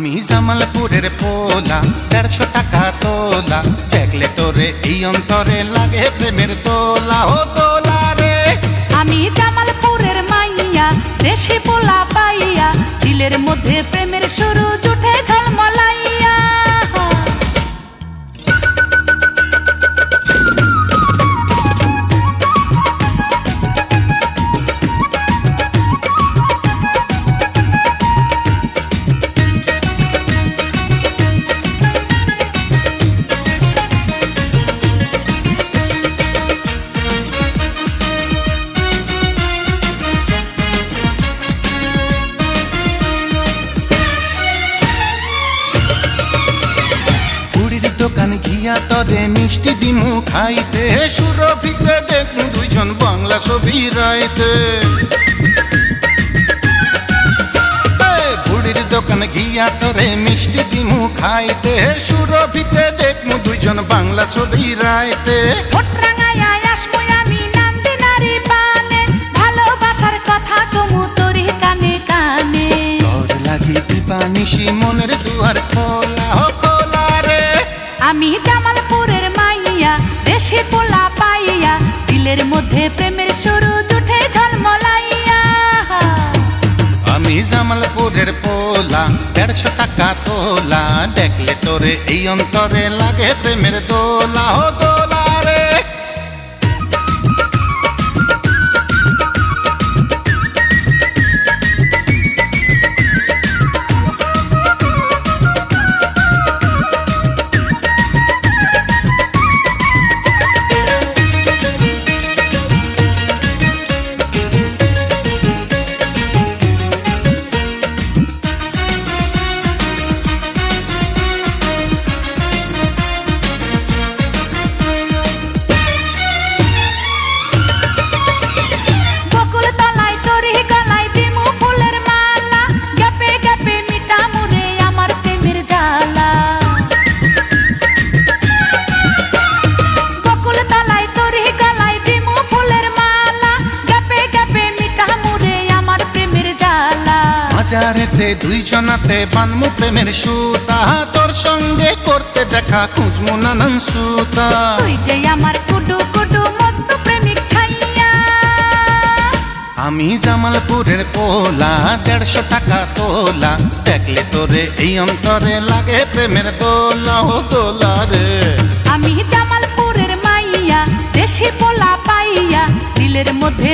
আমি জামালপুরের পোলা, দেড়শো টাকা তোলা। দেখলে তোরে এই অন্তরে লাগে প্রেমের তোলা। ও তোলা রে। আমি জামালপুরের মাইয়া, দেশি পোলা পাইয়া, দিলের মধ্যে দোকান গিয়া তরে মিষ্টি দিমু খাইতে। সুরভিতে দেখু দুইজন বাংলা ছবি রাইতে। বুড়ির দোকান গিয়া তরে মিষ্টি দিমু খাইতে। সুরভিতে দেখমু দুইজন বাংলা ছবি রাইতে। নিশি মনের দুয়ার খোলা আমি জামালপুরের মাইয়া, দেশে পোলা পাইয়া, দিলের মধ্যে প্রেমের শুরু জুটে ঝলমলাইয়া। আমি জামালপুরের পোলা, দেড়শো টাকা তোলা, দেখলে তোরে এই অন্তরে লাগে প্রেমের তোলা ও বাজারেতে দুইজনাতে বানমু প্রেমের সুতা। তোর সঙ্গে করতে দেখা খুঁজমু নানান সুতা। তুই যে আমার কুডু কুডু মস্ত প্রেমিক ছাইয়া। আমি জামালপুরের পোলা দেড়শো টাকা তোলা। দেখলে তোরে এই অন্তরে লাগে প্রেমের দোলা ও দোলা রে। আমি জামালপুরের মাইয়া দেশি পোলা পাইয়া দিলের মধ্যে